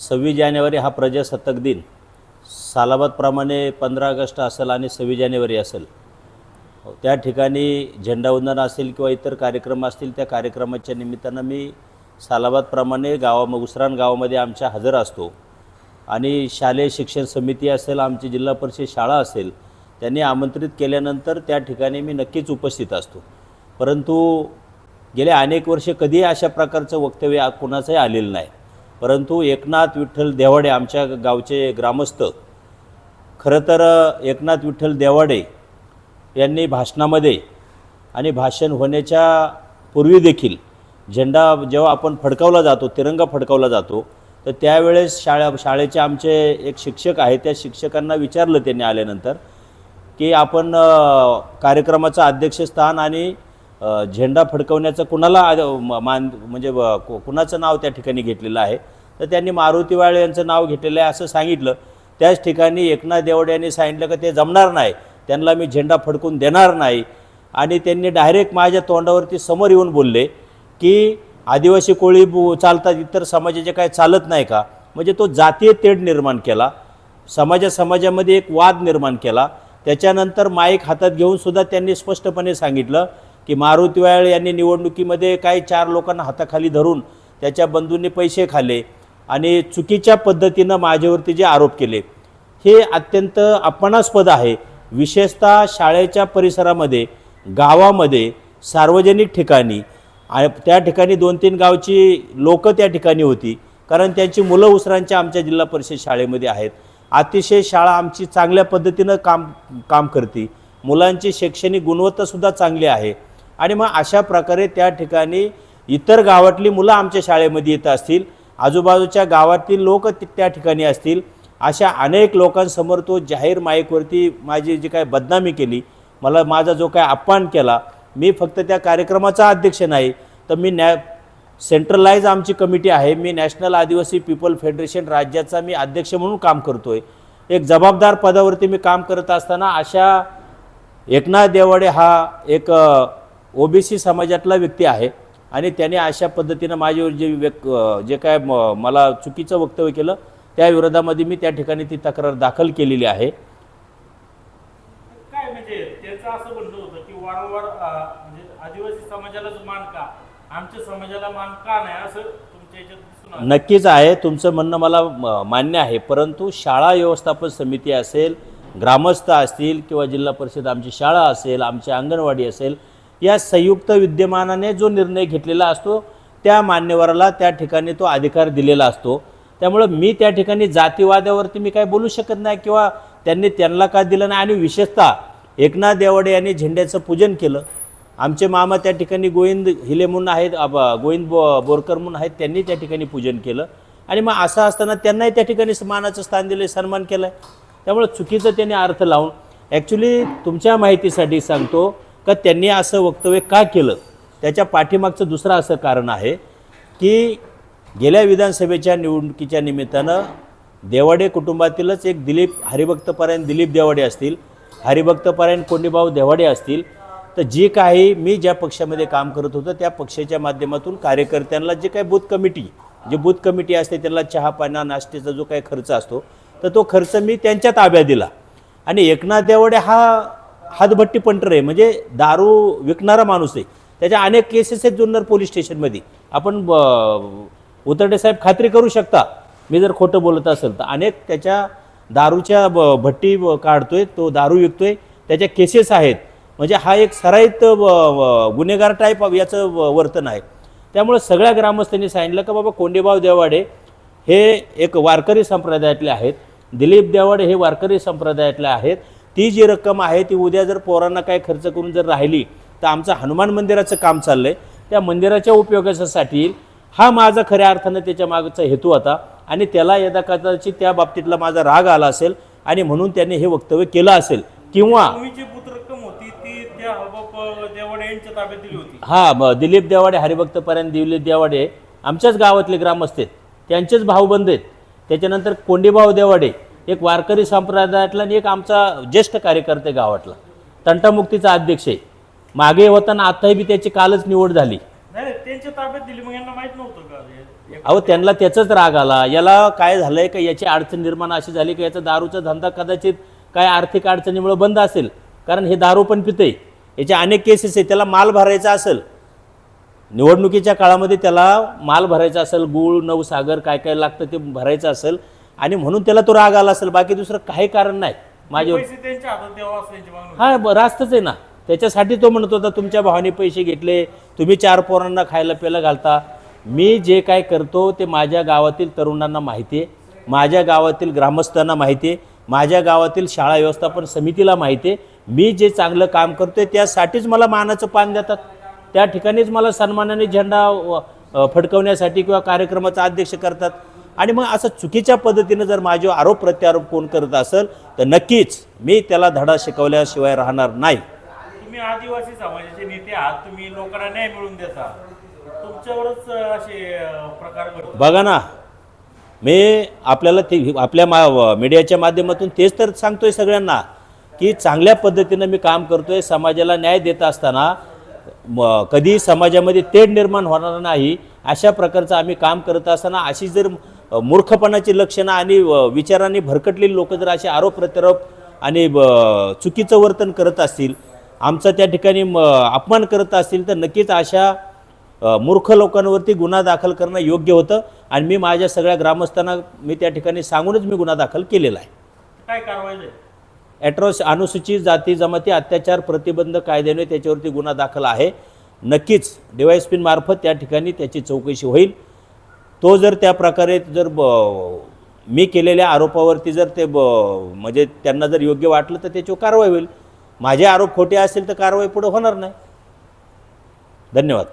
सव्वीस जानेवारी हा प्रजासत्ताक दिन. सालाबादप्रमाणे पंधरा ऑगस्ट असेल आणि सव्वीस जानेवारी असेल. त्या ठिकाणी झेंडावंदन असेल किंवा इतर कार्यक्रम असतील त्या कार्यक्रमाच्या निमित्तानं मी सालाबादप्रमाणे गावा उसरान गावामध्ये आमच्या हजर असतो. आणि शालेय शिक्षण समिती असेल आमची जिल्हा परिषद शाळा असेल त्यांनी आमंत्रित केल्यानंतर त्या ठिकाणी मी नक्कीच उपस्थित असतो. परंतु गेल्या अनेक वर्षे कधीही अशा प्रकारचं वक्तव्य कुणाचंही आलेलं नाही. परंतु एकनाथ विठ्ठल देवाडे आमच्या गावचे ग्रामस्थ खरं तर एकनाथ विठ्ठल देवाडे यांनी भाषणामध्ये आणि भाषण होण्याच्या पूर्वी देखील झेंडा जेव्हा आपण फडकावला जातो तिरंगा फडकावला जातो तर त्यावेळेस शाळा शाळेचे आमचे एक शिक्षक आहे त्या शिक्षकांना विचारलं त्यांनी आल्यानंतर की आपण कार्यक्रमाचं अध्यक्षस्थान आणि झेंडा फडकवण्याचं कुणाला मान म्हणजे कुणाचं नाव त्या ठिकाणी घेतलेलं आहे? तर त्यांनी मारुती वाळे यांचं नाव घेतलेलं आहे असं सांगितलं. त्याच ठिकाणी एकनाथ देवडे यांनी सांगितलं का ते जमणार नाही. त्यांना मी झेंडा फडकून देणार नाही. आणि त्यांनी डायरेक्ट माझ्या तोंडावरती समोर येऊन बोलले की आदिवासी कोळी चालतात इतर समाजाचे काय चालत नाही का? म्हणजे तो जातीय तेढ निर्माण केला. समाजा समाजामध्ये एक वाद निर्माण केला. त्याच्यानंतर माईक हातात घेऊनसुद्धा त्यांनी स्पष्टपणे सांगितलं की मारुती वाळ यांनी निवडणुकीमध्ये काही चार लोकांना हाताखाली धरून त्याच्या बंधूंनी पैसे खाले. आणि चुकीच्या पद्धतीनं माझ्यावरती जे आरोप केले हे अत्यंत अपमानास्पद आहे. विशेषतः शाळेच्या परिसरामध्ये गावामध्ये सार्वजनिक ठिकाणी आणि त्या ठिकाणी दोन तीन गावची लोकं त्या ठिकाणी होती कारण त्यांची मुलं उसरांच्या आमच्या जिल्हा परिषद शाळेमध्ये आहेत. अतिशय शाळा आमची चांगल्या पद्धतीनं काम काम करते. मुलांची शैक्षणिक गुणवत्तासुद्धा चांगली आहे. आणि मग अशा प्रकारे त्या ठिकाणी इतर गावातली मुलं आमच्या शाळेमध्ये येत असतील. आजूबाजूच्या गावातील लोक त्या ठिकाणी असतील. अशा अनेक लोकांसमोर तो जाहीर माईकवरती माझी जी काय बदनामी केली मला माझा जो काय अपमान केला मी फक्त त्या कार्यक्रमाचा अध्यक्ष नाही तर मी नॅ सेंट्रलाइज आमची कमिटी आहे. मी नॅशनल आदिवासी पीपल फेडरेशन राज्याचा मी अध्यक्ष म्हणून काम करतो आहे एक जबाबदार पदावरती मी काम करत असताना अशा एकनाथ देवाडे हा एक ओबीसी समाजातला व्यक्ती आहे. आणि त्याने अशा पद्धतीनं माझ्यावर जे व्यक जे काय म- मला चुकीचं वक्तव्य केलं त्या विरोधामध्ये मी त्या ठिकाणी ती तक्रार दाखल केलेली आहे. काय म्हणजे त्याचं असं म्हणणं होतं की वारंवार म्हणजे आदिवासी समाजालाच मान का आमच्या समाजाला मान का नाही असं तुमच्या याच्यात नक्कीच आहे. तुमचं म्हणणं मला मान्य आहे. परंतु शाळा व्यवस्थापन समिती असेल ग्रामस्थ असतील किंवा जिल्हा परिषद आमची शाळा असेल आमची अंगणवाडी असेल या संयुक्त विद्यमानाने जो निर्णय घेतलेला असतो त्या मान्यवराला त्या ठिकाणी तो अधिकार दिलेला असतो. त्यामुळं मी त्या ठिकाणी जातीवादावरती मी काय बोलू शकत नाही किंवा त्यांनी त्यांना का दिलं नाही. आणि विशेषतः एकनाथ देवाडे यांनी झेंड्याचं पूजन केलं. आमचे मामा त्या ठिकाणी गोविंद हिले म्हणून आहेत गोविंद बो बोरकर म्हणून आहेत त्यांनी त्या ठिकाणी पूजन केलं. आणि मग असं असताना त्यांनाही त्या ठिकाणी मानाचं स्थान दिलं सन्मान केलं आहे त्यामुळं चुकीचं त्यांनी अर्थ लावून ॲक्च्युली तुमच्या माहितीसाठी सांगतो का त्यांनी असं वक्तव्य का केलं? त्याच्या पाठीमागचं दुसरं असं कारण आहे की गेल्या विधानसभेच्या निवडणुकीच्या निमित्तानं देवाडे कुटुंबातीलच एक दिलीप हरिभक्तपरायण दिलीप देवाडे असतील हरिभक्तपरायण कोंडीभाऊ देवाडे असतील तर जी काही मी ज्या पक्षामध्ये काम करत होतो त्या पक्षाच्या माध्यमातून कार्यकर्त्यांना जे काही बूथ कमिटी जे बूथ कमिटी असते त्यांना चहा पाना नाश्त्याचा जो काही खर्च असतो तर तो खर्च मी त्यांच्या ताब्यात दिला. आणि एकनाथ देवाडे हा हातभट्टी पंटर आहे. म्हणजे दारू विकणारा माणूस आहे. त्याच्या अनेक केसेस आहेत जुन्नर पोलीस स्टेशनमध्ये. आपण ब- उतरडे साहेब खात्री करू शकता. मी जर खोटं बोलत असेल तर. अनेक त्याच्या दारूच्या ब- भट्टी काढतोय तो दारू विकतोय. त्याच्या केसेस आहेत. म्हणजे हा एक सराईत गुन्हेगार टाईप याचं वर्तन आहे. त्यामुळे सगळ्या ग्रामस्थांनी सांगितलं का बाबा कोंडेबाव देवाडे हे एक वारकरी संप्रदायातले आहेत. दिलीप देवाडे हे वारकरी संप्रदायातले आहेत. ती जी रक्कम आहे ती उद्या जर पोरांना काय खर्च करून जर राहिली तर आमचं हनुमान मंदिराचं काम चाललं आहे त्या मंदिराच्या उपयोगासाठी हा माझा खऱ्या अर्थानं त्याच्या मागचा हेतू होता. आणि त्याला यदा कदाचित त्या बाबतीतला माझा राग आला असेल आणि म्हणून त्याने हे वक्तव्य केलं असेल. किंवा हा दिलीप देवाडे हरिभक्तपर्यंत दिलीप देवाडे आमच्याच गावातले ग्रामस्थ आहेत. त्यांचेच भाऊबंद आहेत. त्याच्यानंतर कोंडीभाऊ देवाडे एक वारकरी संप्रदायातला आणि एक आमचा ज्येष्ठ कार्यकर्ते गावातला. तंटामुक्तीचा अध्यक्ष आहे. मागे होताना आताही बी त्याची कालच निवड झाली. नाही त्यांच्या ताब्यात दिली मग यांना माहीत नव्हतं का? हे- अहो त्यांना त्याचाच राग आला. याला काय झालंय का? याची अडचण निर्माण अशी झाली की? याचा दारूचा धंदा कदाचित काय आर्थिक अडचणीमुळे बंद असेल. कारण हे दारू पण पितंय. याचे अनेक केसेस आहे त्याला माल भरायचा असेल. निवडणुकीच्या काळामध्ये त्याला माल भरायचा असेल. गूळ नवसागर काय काय लागतं ते भरायचं असेल. आणि म्हणून त्याला तो राग आला असेल बाकी दुसरं काही कारण नाही. माझ्या पैसे त्यांच्या हातात द्यावा असं त्यांची मागणी होती. हा ब- रास्तच आहे ना. त्याच्यासाठी तो म्हणत होता तुमच्या भावाने पैसे घेतले तुम्ही चार पोरांना खायला प्यायला घालता. मी जे काय करतो ते माझ्या गावातील तरुणांना माहिती आहे. माझ्या गावातील ग्रामस्थांना माहिती आहे. माझ्या गावातील शाळा व्यवस्थापन समितीला माहिती आहे. मी जे चांगलं काम करतोय त्यासाठीच मला मानाचं पान देतात. त्या ठिकाणीच मला सन्मानाने झेंडा व- अ, फडकवण्यासाठी किंवा कार्यक्रमाचा अध्यक्ष करतात. आणि मग असं चुकीच्या पद्धतीनं जर माझ्यावर आरोप प्रत्यारोप कोण करत असेल तर नक्कीच मी त्याला धडा शिकवल्याशिवाय राहणार नाही. तुम्ही आदिवासी समाजाचे नेते आहात तुम्ही लोकांना न्याय मिळवून देता. तुमच्यावरच असे प्रकार बघा ना मी आपल्याला ते आपल्या मा मीडियाच्या माध्यमातून तेच तर सांगतोय सगळ्यांना की चांगल्या पद्धतीनं मी काम करतोय समाजाला न्याय देत असताना कधी समाजामध्ये तेढ निर्माण होणार नाही अशा प्रकारचं आम्ही काम करत असताना अशी जर मूर्खपणाची लक्षणं आणि विचारांनी भरकटलेली लोक जर असे आरोप प्रत्यारोप आणि चुकीचं वर्तन करत असतील आमचा त्या ठिकाणी अपमान करत असतील तर नक्कीच अशा मूर्ख लोकांवरती गुन्हा दाखल करणं योग्य होतं आणि मी माझ्या सगळ्या ग्रामस्थांना मी त्या ठिकाणी सांगूनच मी गुन्हा दाखल केलेला आहे. काय कारवाई ॲट्रॉस अनुसूचित जाती जमाती अत्याचार प्रतिबंध कायद्याने त्याच्यावरती गुन्हा दाखल आहे. नक्कीच डिवायस मार्फत त्या ठिकाणी त्याची चौकशी होईल. तो जर त्या प्रकारे जर ब मी केलेल्या आरोपावरती जर ते ब म्हणजे त्यांना जर योग्य वाटलं तर त्याच्यावर कारवाई होईल. माझे आरोप खोटे असेल तर कारवाई पुढे होणार नाही. धन्यवाद.